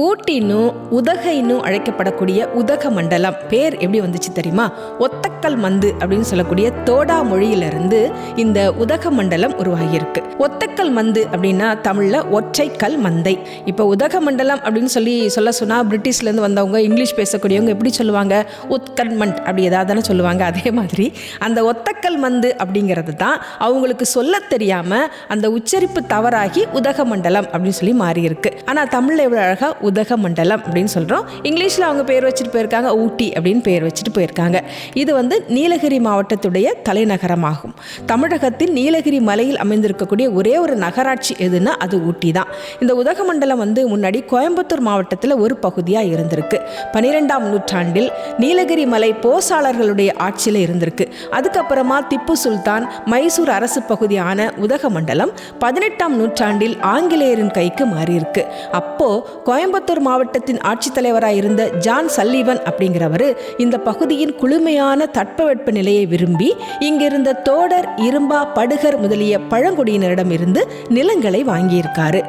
ஊட்டின்னு உதகைன்னு அழைக்கப்படக்கூடிய உதக மண்டலம். பேர் எப்படி வந்துச்சு தெரியுமா? ஒத்தக்கல் மந்து அப்படின்னு சொல்லக்கூடிய தோடா மொழியிலிருந்து இந்த உதக மண்டலம் உருவாகியிருக்கு. ஒத்தக்கல் மந்து அப்படின்னா தமிழ்ல ஒற்றைக்கல் மந்தை. இப்போ உதக மண்டலம் அப்படின்னு சொல்லி சொல்ல சொன்னா பிரிட்டிஷ்ல இருந்து வந்தவங்க இங்கிலீஷ் பேசக்கூடியவங்க எப்படி சொல்லுவாங்க? உத்கன்மண்ட் அப்படி ஏதாவது தானே சொல்லுவாங்க. அதே மாதிரி அந்த ஒத்தக்கல் மந்து அப்படிங்கிறது தான் அவங்களுக்கு சொல்ல தெரியாம அந்த உச்சரிப்பு தவறாகி உதக மண்டலம் அப்படின்னு சொல்லி மாறியிருக்கு. ஆனால் ஆனா தமிழ்ல எவ்வளவு அழகா உதக மண்டலம் அப்படின்னு சொல்கிறோம் இங்கிலீஷில் அவங்க பேர் வச்சுட்டு போயிருக்காங்க. ஊட்டி அப்படின்னு பேர் வச்சுட்டு போயிருக்காங்க. இது வந்து நீலகிரி மாவட்டத்துடைய தலைநகரமாகும். தமிழகத்தின் நீலகிரி மலையில் அமைந்திருக்கக்கூடிய ஒரே ஒரு நகராட்சி எதுன்னா அது ஊட்டி தான். இந்த உதகமண்டலம் வந்து முன்னாடி கோயம்புத்தூர் மாவட்டத்தில் ஒரு பகுதியாக இருந்திருக்கு. பன்னிரெண்டாம் நூற்றாண்டில் நீலகிரி மலை போசாளர்களுடைய ஆட்சியில் இருந்திருக்கு. அதுக்கப்புறமா திப்பு சுல்தான் மைசூர் அரசு பகுதியான உதகமண்டலம் பதினெட்டாம் நூற்றாண்டில் ஆங்கிலேயரின் கைக்கு மாறியிருக்கு. அப்போ கோயம்புத்தூர் மாவட்டத்தின் ஆட்சித்தலைவராக இருந்த ஜான் சல்லிவன் அப்படிங்கிறவர் இந்த பகுதியின் குளுமையான தட்பவெட்ப நிலையை விரும்பி இங்கிருந்த தோடர் இரும்பா படுகர் முதலிய பழங்குடியினரிடமிருந்து நிலங்களை வாங்கியிருக்காரு.